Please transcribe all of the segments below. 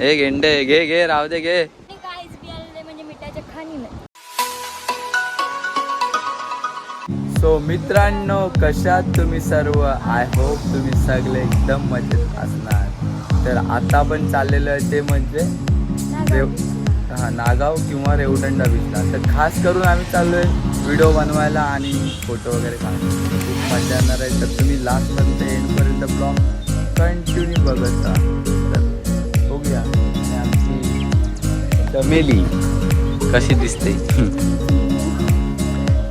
ए गेंडे घे घे राहू दे घे. बियाले म्हणजे सो मित्रांनो कशात तुम्ही सर्व? आय होप तुम्ही सगळे एकदम मजेत असणार. तर आता आपण चाललेलो आहे ते म्हणजे रेव हा नागाव किंवा रेवदंडा बीचला तर खास करून आम्ही चाललो आहे व्हिडिओ बनवायला आणि फोटो वगैरे काढायला. खूप मजा येणार आहे. तर तुम्ही लास्टपर्यंत एंडपर्यंत ब्लॉग कंटिन्यू बघत राहा. बघूया. आणि आमची चमेली कशी दिसते?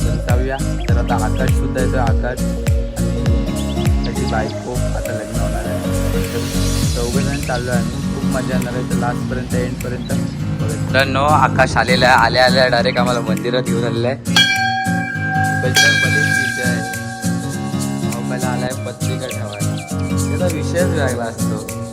तर जाऊया. तर आता आकाश सुद्धा येतो आकाश. आणि त्याची बायको आता लग्न होणार आहे. तर चौघजण चाललो आहे खूप मजा येणार आहे. तर लास्टपर्यंत एंडपर्यंत मित्रांनो आकाश आलेला आहे. आल्या आल्या. डायरेक्ट आम्हाला मंदिरात घेऊन आलेला आहे. बजरंग बलीची आहे. भाऊ पहिला आलाय पत्रिका ठेवायला. त्याचा विषयच वेगळा असतो.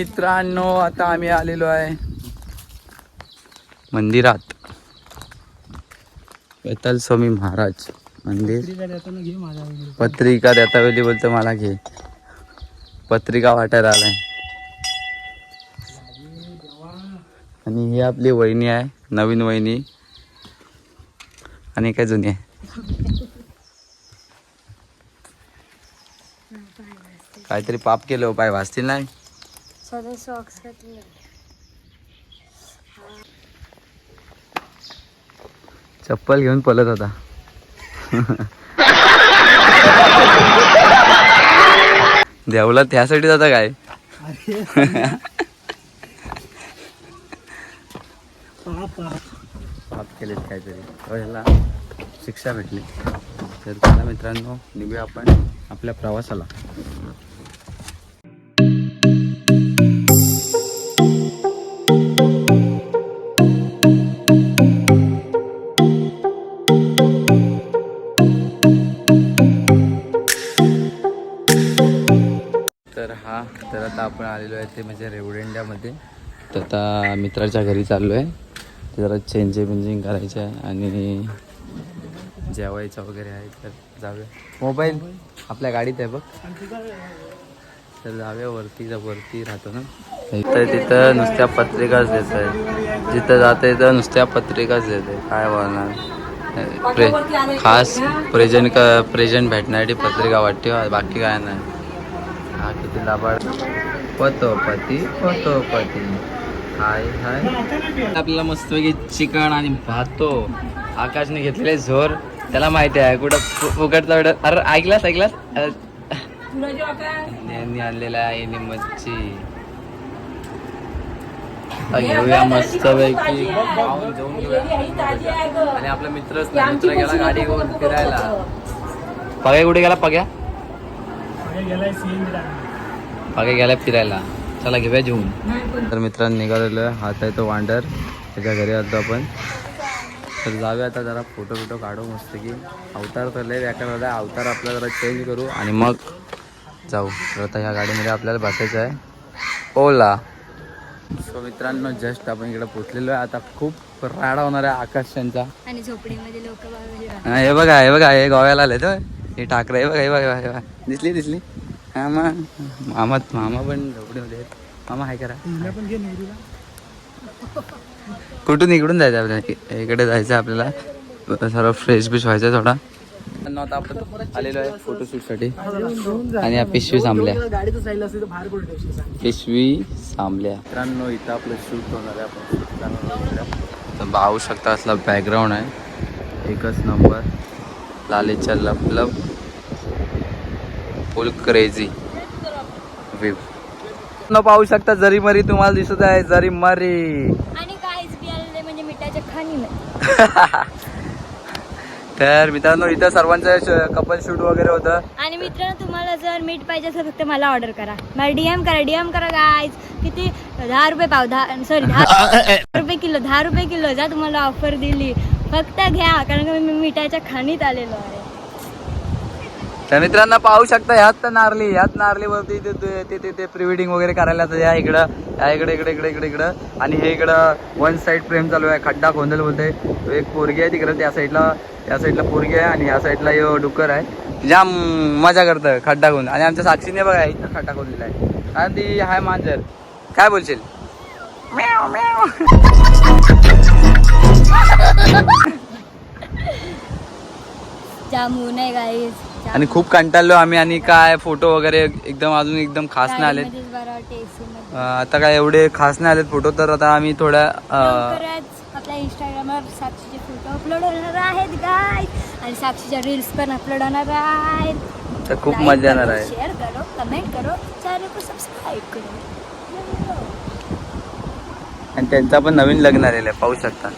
मित्रांनो आता आम्ही आलेलो आहे मंदिरात. वेताल स्वामी महाराज मंदिर. पत्रिका देता वेळी बोलतो मला घे. पत्रिका वाटायला आलाय. आणि ही आपली वहिनी आहे नवीन वहिनी. आणि काय जुनी आहे? काहीतरी पाप केलं पाय वाचतील नाही? स्वतः सॉक्स घातले चप्पल घेऊन पळत होता. देवला त्यासाठी जाता काय? पाप केलेत काहीतरी. ह्याला शिक्षा भेटली. तर चला मित्रांनो निघूया आपण आपल्या प्रवासाला. आता आपण आलेलो आहे ते म्हणजे रेवडेंड्यामध्ये तर आता मित्राच्या घरी चाललो आहे ते जरा चेंज बिंजिंग करायचं आहे आणि जेवायचं वगैरे आहे तर जाऊया. मोबाईल आपल्या गाडीत आहे बघ. तर जाऊया वरती जर वरती राहतो ना. इथं तिथं नुसत्या पत्रिकाच देत आहे. जिथं आहे तिथं नुसत्या पत्रिकाच देते काय बोलणार? प्रे खास प्रेझेंट का प्रेझेंट भेटण्यासाठी पत्रिका वाटते बाकी काय नाही. हा किती पती पतोपती पतोपती. हाय हाय. आपल्याला मस्तपैकी चिकन आणि भातो. आकाशने घेतलेले झोर. त्याला माहिती आहे कुठं फु- फुकटचा वेळ अरे ऐकलास ऐकलास? यांनी आणलेला आहे यांनी मच्छी. घेऊया मस्तपैकी. पैकी जाऊन घेऊया. आणि आपला मित्रच मित्र गेला गाडी घेऊन फिरायला. पग्या कुठे गेला पग्या? पग्या गेला फिरायला. चला घेऊया जेवून. तर मित्रांनो निघालेलो आहे. हात आहे तो वांडर. त्याच्या घरी आलो आपण. तर जाऊया आता जरा फोटो बिटो काढू मस्त की अवतार तर लय व्याकार झाला अवतार आपला जरा चेंज करू आणि मग जाऊ. तर आता ह्या गाडीमध्ये आपल्याला बसायचं आहे. ओला. सो मित्रांनो जस्ट आपण इकडे पोचलेलो आहे. आता खूप राडा होणार आहे आकाश यांचा. आणि झोपडीमध्ये लोक हा, हे बघा हे बघा हे गोव्याला आले तर हे ठाकरे हे बघा हे बघा हे बघा. दिसली दिसली. हा मा मामा मामा पण झोपडीमध्ये आहेत मामा हाय करा. कुठून इकडून जायचं आपल्याला? इकडे जायचं आपल्याला. सर्व फ्रेश बिश व्हायचं थोडा. आता आपण आलेलो आहे फोटोशूटसाठी आणि या पिशवी थांबल्या पिशवी सांभल्या मित्रांनो इथं आपलं शूट होणार आहे आपण. तर पाहू शकता असला बॅकग्राऊंड आहे. एकच नंबर लालीच्या लपलप फुल क्रेझी व्ह्यू न पाहू शकता जरी मरी तुम्हाला दिसत आहे जरी मरी. आणि काहीच बियाले म्हणजे मिठाच्या खाणी नाही तर मित्रांनो इथं सर्वांचं कपल शूट वगैरे होतं. आणि मित्रांनो तुम्हाला जर मीठ पाहिजे असेल फक्त मला ऑर्डर करा. मला डीएम करा डीएम करा गाईज किती? दहा रुपये पाव दहा सॉरी दहा रुपये किलो दहा रुपये किलो जा तुम्हाला ऑफर दिली. फक्त घ्या कारण का मी मिठाच्या खाणीत आलेलो आहे. तर मित्रांनो पाहू शकता ह्यात तर नारली ह्यात नारलीवरती ते- ते- ते ते- ते प्री वेडिंग वगैरे करायला तर या इकडं या इकडे इकडे इकडे इकडे इकडं. आणि हे इकडं वन साईड प्रेम चालू आहे. खड्डा खोंदल बोलते तो एक पोरगी आहे तिकडं त्या साईडला त्या साईडला पोरगी आहे आणि या साईडला यो डुक्कर आहे. जाम मजा करतं खड्डा खोन आणि आमच्या साक्षीने बघा इथं खड्डा खोदलेला आहे. आणि ती हाय मांजर. काय बोलशील? म्याव, म्याव. जामून आहे गाईज आणि खूप कंटाळलो आम्ही आणि काय फोटो वगैरे एकदम अजून एकदम खास नाही आलेत. अं, आता काय एवढे खास नाही आलेत फोटो तर आता आम्ही थोड्या अं, लवकरच आपल्या इंस्टाग्रामवर साक्षीचे फोटो अपलोड होणार आहेत गाय आणि साक्षीच्या रील्स पण अपलोड होणार आहेत. तर खूप Like मजा येणार करो, आहे. शेअर करो कमेंट करो चॅनल को सबस्क्राईब करो. आणि त्यांचा पण नवीन लग्न आलेलं आहे पाहू शकता.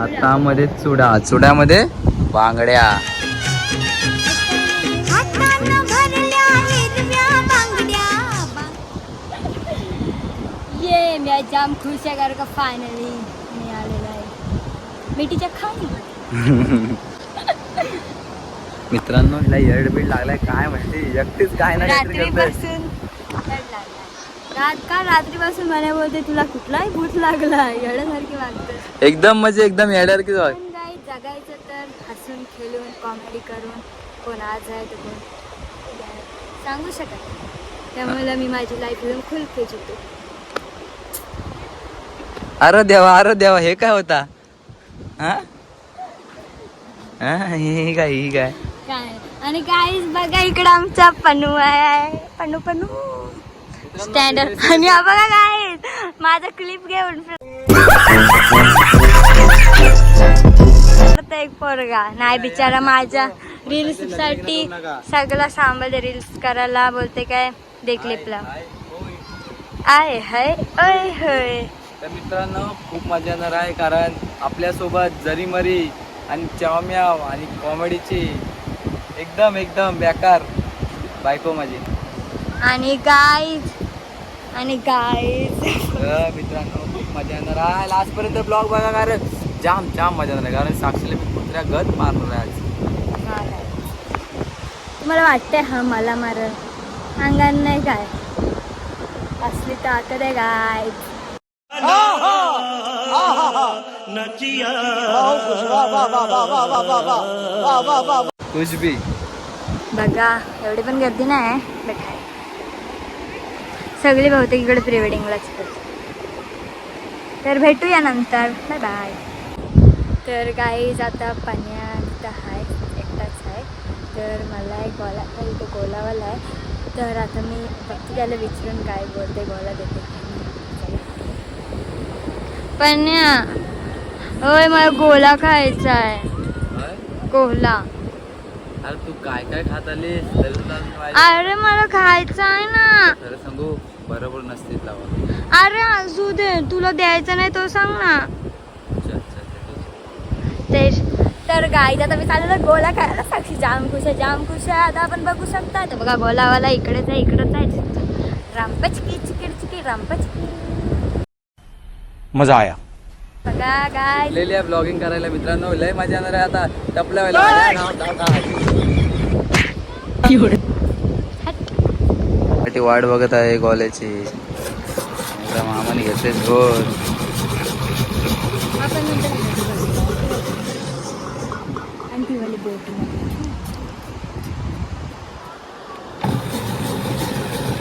आता मध्ये चुडा चुड्यामध्ये बांगड्या. ये मी आज जाम खुश आहे कारण का फायनली मी आलेला आहे. मिठीच्या मित्रांनो हिला येड बीड लागलाय. काय माहिती एकटीच काय नाही काहीतरी करते रात्रीपासून रड लागलाय. रात का रात्रीपासून मला बोलते तुला कुठलाही भूत लागला. येण्यासारखी वागतं. एकदम म्हणजे एकदम पण काही जगायचं तर हसून खेळून कॉमेडी करून कोण आज आहे तर कोण उद्या आहे. सांगू शकत. त्यामुळे मी माझी लाईफ घेऊन खुल खेच होतो अरे देवा अरे देवा हे काय होता? हा? हा, हे काय ही काय? काय? आणि काहीच बघा इकडं आमचा पनू आहे. पनू पनू. स्टँडर्ड आणि बघा काय माझा क्लिप घेऊन एक पोरगा. नाही बिचारा माझ्या रील्ससाठी सगळं सांभाळते. रील्स करायला बोलते काय? दे क्लिपला आहे हाय ओय होय. तर मित्रांनो खूप मजा येणार आहे कारण आपल्यासोबत जरी मरी आणि चावम्याव आणि कॉमेडीची एकदम एकदम बेकार बायको माझी. आणि गाईज आणि तर मित्रांनो खूप मजा येणार आहे. लास्टपर्यंत ब्लॉग बघा कारण जाम जाम मजा येणार आहे. कारण साक्षीला मी कुत्र्या गत मारणार आहे आज. तुम्हाला वाटतंय हा मला मार अंगान नाही काय? असली ताकद आहे गाय कुछ भी बघा एवढी पण गर्दी नाही बट सगळी बहुतेक इकडे प्री वेडिंगलाच तर भेटूया नंतर. बाय बाय तर गाईज आता पाण्यात आहे. एकटाच आहे. तर मला एक गोला इथे गोलावाला आहे. तर आता मी फक्त त्याला विचारून काय बोलते गोला देते. पन्या होय मला गोला खायचा आहे. गोला. अरे तू काय काय खात माहिती- अरे मला खायचं आहे ना. सांगू बरोबर नसते लावा. अरे असू दे तुला द्यायचं नाही तो सांग ना. अच्छा, अच्छा, तर गाईज आता मी चाललेलो गोला खायला साक्षी जाम खुश आहे जाम खुश आहे. आता आपण बघू शकता. तर बघा गोलावाला इकडेच आहे इकडेच आहे. रामपचकी चिकिड चिकी रामपचकी मजा आया. बघा गाय आलेली आहे ब्लॉगिंग करायला मित्रांनो. लय मजा येणार आहे आता. टपल्या वेळेला. ती वाट बघत आहे गोल्याची एकदा मामाने घेतले गोल. आपण नंतर आणि ती वाली बोट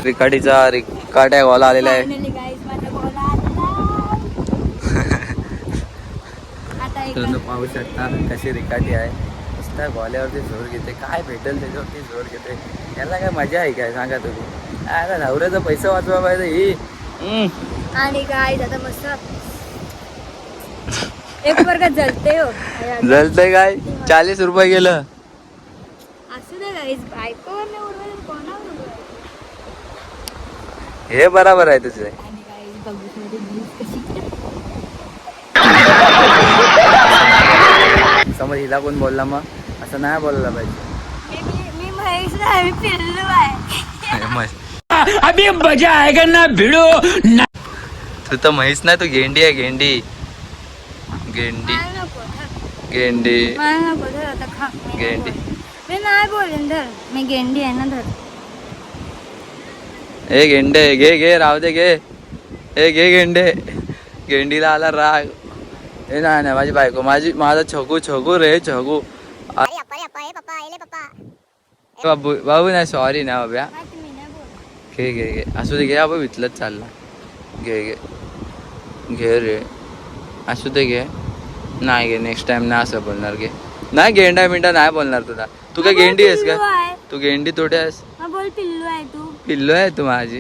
रिकाडीचा रिकाट्या गोला आलेला आहे. पाहू शकता कशी रिकाटी आहे. नुसत्या गोल्यावरती जोर घेते. काय भेटेल त्याच्यावरती जोर घेते. याला काय मजा आहे काय? सांगा तुम्ही. अरे नवऱ्याचा पैसा वाचवा पाहिजे ही. आणि गाईज आता मस्त. एक वर्ग जलते हो. जलतंय काय? चाळीस रुपये गेलं. असू दे बायकोवर कोणावर उडवायचं? हे बराबर आहे तुझं समज हिला कोण बोलला मग? असं नाही बोलायला पाहिजे. मी महेश नाही मी पिल्लू आहे मस्त. अभी मजा आएगा ना भिड़ो। तू तर म्हैस नाही तू गेंडी आहे गेंडी। गेंडी. गेंडी. गेंडी। मी नाही बोलेन धर मी गेंडी आहे ना धर ए गेंडे घे घे राहू दे घे ए घे गेंडे। गेंडीला आला राग। ए नाही नाही माझी बायको माझी माझा छगू छगू रे छगू आ- बाबू बाबू नाही सॉरी ना बाब्या माहिती मी नाही बोलत घे घे घे. असू दे घे. बाबा विचलत चालला. घे घे. घे रे. असू दे घे. नाही घे. नेक्स्ट टाइम नाही असं बोलणार घे. नाही गेंडा बिंडा नाही बोलणार तुला. तू काय गेंडी आहेस का. तू गेंडी थोडी आहेस? बोल पिल्लू आहे तू. पिल्लो आहे तू माझी.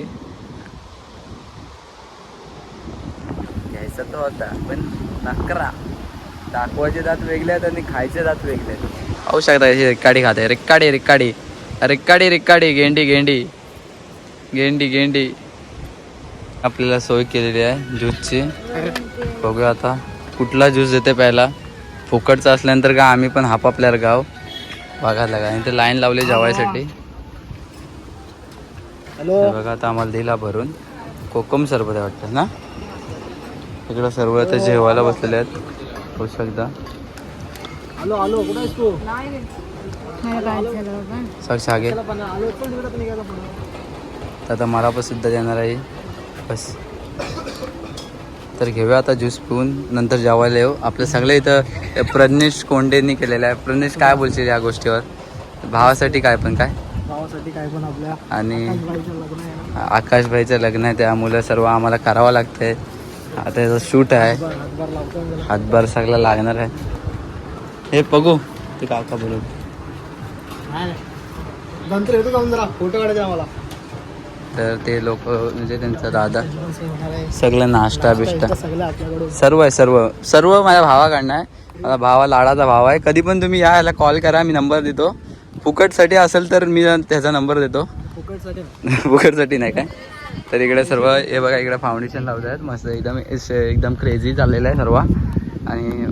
घ्यायचा तो होता पण नकरा. दाखवायचे दात वेगळे आहेत आणि खायचे दात वेगळे आहेत. शकता रेक्काडी खाते. रेक्काडी रेक्काडी. रेक्काडी रेक्काडी. गेंडी गेंडी. गेंडी गेंडी. आपल्याला सोय केलेली आहे ज्यूसची. बघूया आता कुठला ज्यूस देते प्यायला फुकटचा असल्यानंतर का आम्ही पण हापापल्यावर गाव. बघायला लागा आणि ते लाईन लावली जेवायसाठी. हॅलो. बघा आता आम्हाला दिला भरून. कोकम सरबत आहे वाटतं ना? इकडं सर्व आता जेवायला बसलेले आहेत. होऊ शकता. हॅलो तर आता मला पण सुद्धा देणार आहे. बस. तर घेऊया आता ज्यूस पिऊन नंतर जेवायला येऊ. आपलं सगळं इथं प्रज्ञेश कोंडेंनी केलेलं आहे. प्रज्ञेश काय बोलशील या गोष्टीवर? भावासाठी काय पण काय? गावासाठी काय पण आपल्या आणि आकाशभाईचं लग्न आहे त्यामुळे सर्व आम्हाला करावं लागतंय. आता याचं शूट आहे. हातभार सगळं लागणार आहे. हे बघू. ते काका बोलू फोटो काढायचे आम्हाला. तर ते लोक म्हणजे त्यांचा दादा. सगळं नाश्ता बिष्टा. सर्व आहे सर्व. सर्व माझ्या भावाकडनं आहे. माझा भावा लाडाचा भाव आहे. कधी पण तुम्ही या याला कॉल करा मी नंबर देतो. फुकटसाठी असेल तर मी त्याचा नंबर देतो. फुकटसाठी नाही. काय? तर इकडे सर्व हे बघा इकडे फाउंडेशन लावत आहेत मस्त एकदम एकदम क्रेझी चाललेलं आहे सर्व. आणि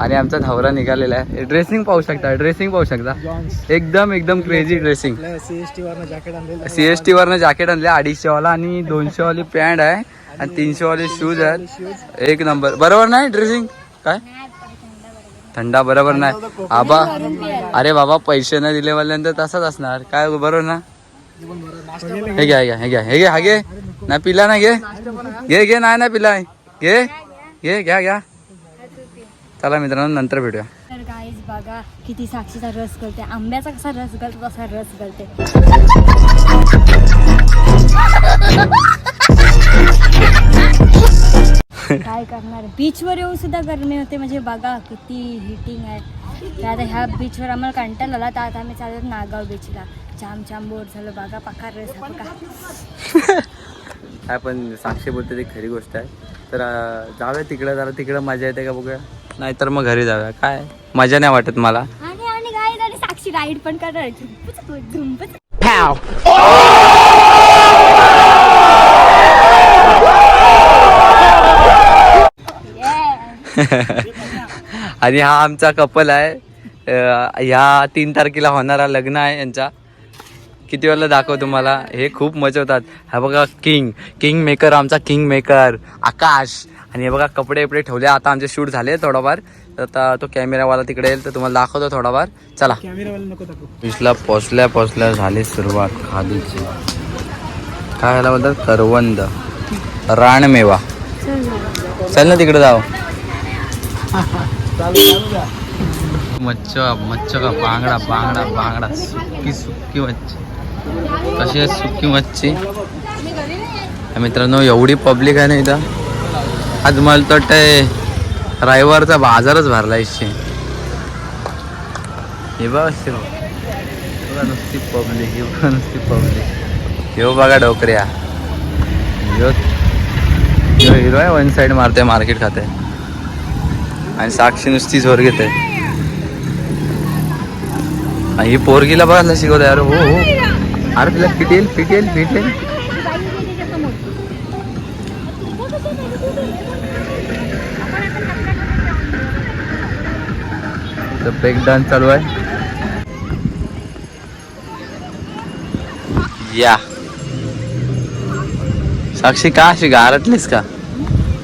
आणि आमचा नवरा निघालेला आहे. ड्रेसिंग पाहू शकता ड्रेसिंग पाहू शकता. एकदम एकदम crazy dressing C S T वरनं जॅकेट आणले अडीचशे वाला आणि दोनशे वाली पॅन्ट आहे आणि तीनशे वाले शूज आहेत. एक नंबर बरोबर नाही ड्रेसिंग काय? थंडा बरोबर नाही. आबा अरे बाबा पैसे नाही दिले म्हणल्यानंतर तसंच असणार. काय बरोबर ना? हे घ्या हे घ्या हे घ्या हे घ्या हा घे. नाही पिला ना घे. घे घे नाही ना पिला. घे. घे घ्या घ्या. चला मित्रांनो नंतर भेटूया. तर गाईज बघा किती साक्षीचा रस करते आंब्याचा कसा रस करतो तसा रस करते काय करणार? बीचवर येऊन सुद्धा गरमी होते. म्हणजे बघा किती हिटिंग आहे. तर आता ह्या बीचवर आम्हाला कंटाळा आला तर आता आम्ही चालत नागाव बीचला जाम जाम बोर झालं. बघा पकार रस हा पण साक्षी बोलते ती खरी गोष्ट आहे. तर जाऊया तिकडं जरा तिकडं मजा येते का बघूया. नाहीतर मग घरी जाऊया. काय? मजा नाही वाटत मला. आणि आणि गाईज आणि साक्षी राईड पण करणार. झुंपच झुंपच. आणि हा आमचा कपल आहे. ह्या तीन तारखेला होणारा लग्न आहे यांचा. किती वेळेला दाखव तुम्हाला? हे खूप मजवतात. हा बघा किंग किंग मेकर आमचा किंग मेकर आकाश. आणि हे बघा कपडे बिपडे ठेवले. आता आमचे शूट झाले थोडाफार. तर आता तो कॅमेरावाला तिकडे येईल तर तुम्हाला दाखवतो थोडाफार. चला. बीचला पोचल्या पोचल्या झाली सुरुवात खादीची काय ह्याला बोलतात? करवंद. रानमेवा. चल ना तिकडे जाऊ. चालू चालू द्या मच्छी मच्छी का बांगडा बांगडा बांगडा. सुकी सुकी मच्छी. कशी आहे सुकी मच्छी? मित्रांनो एवढी पब्लिक आहे ना इथं. आज मला तर ते रविवारचा बाजारच भरला इथे. हे बघा शिव बघा. नुसती पब्लिक हे बघा नुसती पब्लिक. हे बघा डोकऱ्या. हिरो आहे वन साईड मारते मार्केट खाते आणि साक्षी नुसती वर घेते ही पोरगीला बघायला शिकवत अरे हो हो. अरे तिला पिटेल पिटेल पिटेल. ब्रेक डान्स चालू आहे. या. साक्षी का अशी गारटलीस का?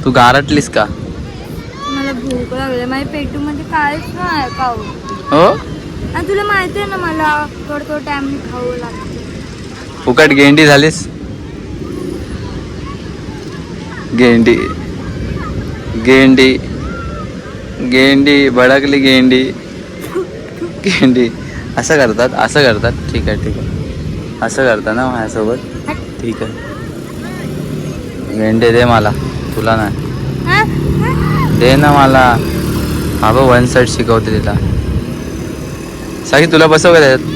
तू गारटलीस का? मला भूक लागली. माझ्या पेटूमध्ये काहीच नाही खाऊ हो? आणि तुला माहिती आहे ना मला थोडं थोडं टाइम खाऊ लागतं. फुकट गेंडी झालीस? गेंडी गेंडी गेंडी भडकली गेंडी. गेंडी. असं करतात असं करतात. ठीक आहे ठीक आहे. असं करता ना माझ्यासोबत? ठीक आहे. गेंडे दे मला. तुला नाही? दे ना मला. हा बघ वन साईड शिकवते तिला. साकी तुला बसव का त्याच्यात?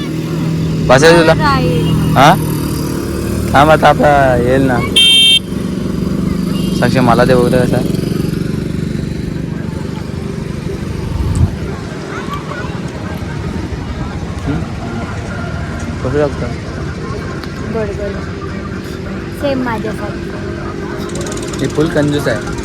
बसायचं तुला. हा? थांब आता आपला येईल ना. साक्षी मला दे बघू कसा कसं लागतं गोड गोड सेम माझ्यासाठी हे फुल कंजूस आहे.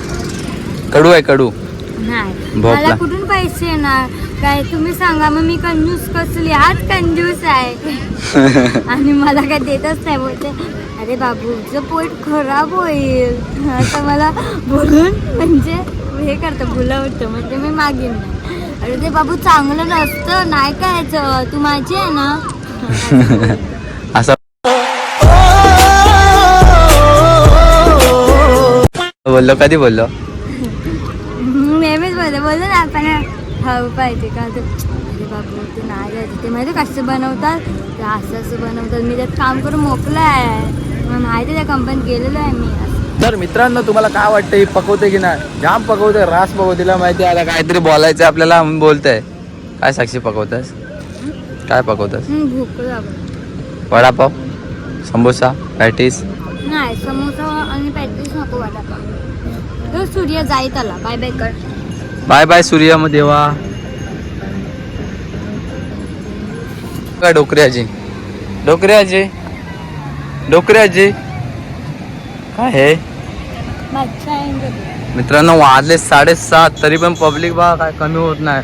कडू आहे कडू. नाही. भोपळा. कुठून पैसे येणार? काय तुम्ही सांगा मग मी कंजूस कसली? हाच कंजूस आहे. आणि मला काय देतच नाही बोलते. अरे बाबू तुझं पोट खराब होईल. असं मला बोलून म्हणजे हे करतं बुलवतं म्हणजे मी मागीन. अरे ते बाबू चांगलं नसतं नाही करायचं. तू माझी आहे ना? असं बोललो कधी बोललो? नेहमीच बोलते बोलतो ना आपण खाऊ पाहिजे का तर अरे बाबू तू नाही जायचं. ते माहिती आहे कसं बनवतात? ते असं असं बनवतात. मी त्यात काम करून मोकलं आहे माहिती आहे त्या कंपनीत गेलेलो आहे मी. तर मित्रांनो तुम्हाला काय वाटतं ही पकवते की नाही? जाम पकवते रास पकवतीला माहिती आहे काहीतरी बोलायचं आपल्याला. म्हणून बोलतंय. काय साक्षी पकवतास काय पकवतास भूक वडापाव? समोसा? पॅटीस? नाही समोसा आणि पॅटीस नको वाटापा तो सूर्य जाईत आला. बाय बाय कर. बाय बाय सूर्य मग देवा. काय डोकऱ्याची डोकऱ्याची डोकऱ्याची काय हे? मित्रांनो वाजले साडेसात तरी पण पब्लिक बा काय कमी होत नाही.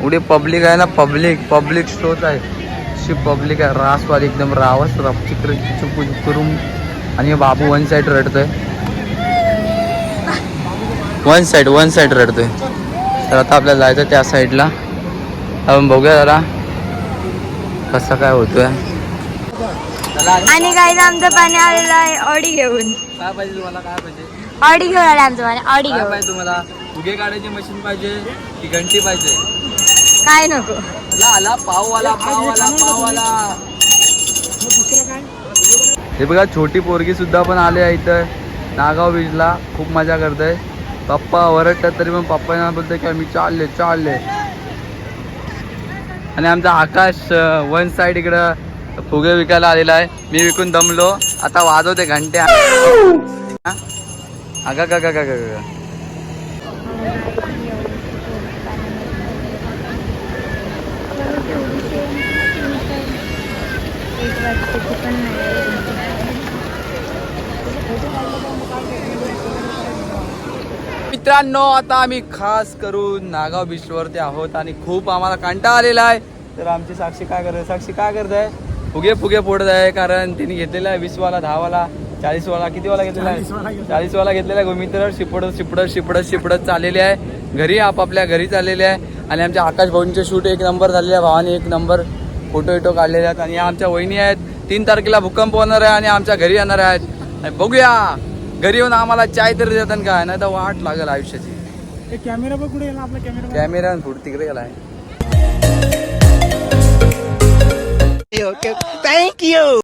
एवढी पब्लिक आहे ना पब्लिक पब्लिक शोच आहे. अशी पब्लिक आहे रासवाली एकदम रावस रफ चित्र चुकू करून आणि बाबू वन साईड रडतोय. वन साईड वन साईड रडतोय. तर आता आपल्याला जायचं त्या साईडला आपण बघूया जरा कसं काय होतोय. आणि काही आमचं पाणी आलेलं आहे ऑडी घेऊन. काय पाहिजे तुम्हाला? काय पाहिजे? ऑडी घेऊन आले आमचं पाणी ऑडी काय घेऊन. पाहिजे तुम्हाला? उगे काढायची मशीन पाहिजे की घंटी पाहिजे? काय नको. आला आला पाववाला पाववाला पाववाला. हे बघा छोटी पोरगी सुद्धा पण आले आहे इथं. नागाव बीचला खूप मजा करते. पप्पा ओरडतात तरी पण पप्पा बोलतो की आम्ही चालले चालले आणि आमचा आकाश वन साईड इकडं फुगे विकायला आलेला आहे मी विकून दमलो आता वाजवते घंट्या अगा का का का का का मित्रांनो आता आम्ही खास करून नागाव बीचवरती आहोत आणि खूप आम्हाला कंटाळा आलेला आहे. तर आमची साक्षी काय करते? साक्षी काय करत? आहे फुगे फुगे फोडत आहे कारण तिने घेतलेला आहे वीसवाला दहावाला चाळीसवाला कितीवाला घेतलेला आहे? चाळीसवाला घेतलेला. आहे मित्र शिपडत शिपडत शिपडत शिपडत चाललेले आहे. घरी आपापल्या घरी चाललेले आहे. आणि आमच्या आकाश भाऊंचे शूट एक नंबर झालेले आहे. भावाने एक नंबर फोटो विटो काढलेले आहेत. आणि या आमच्या वहिनी आहेत. तीन तारखेला भूकंप होणार आहे आणि आमच्या घरी येणार आहेत. बघूया. घरी येऊन आम्हाला चाय तरी देतात काय नाही तर वाट लागेल आयुष्याची. कॅमेरा बघ कुठे गेला आपला कॅमेरा कॅमेरा फुट तिकडे गेलाय. Thank you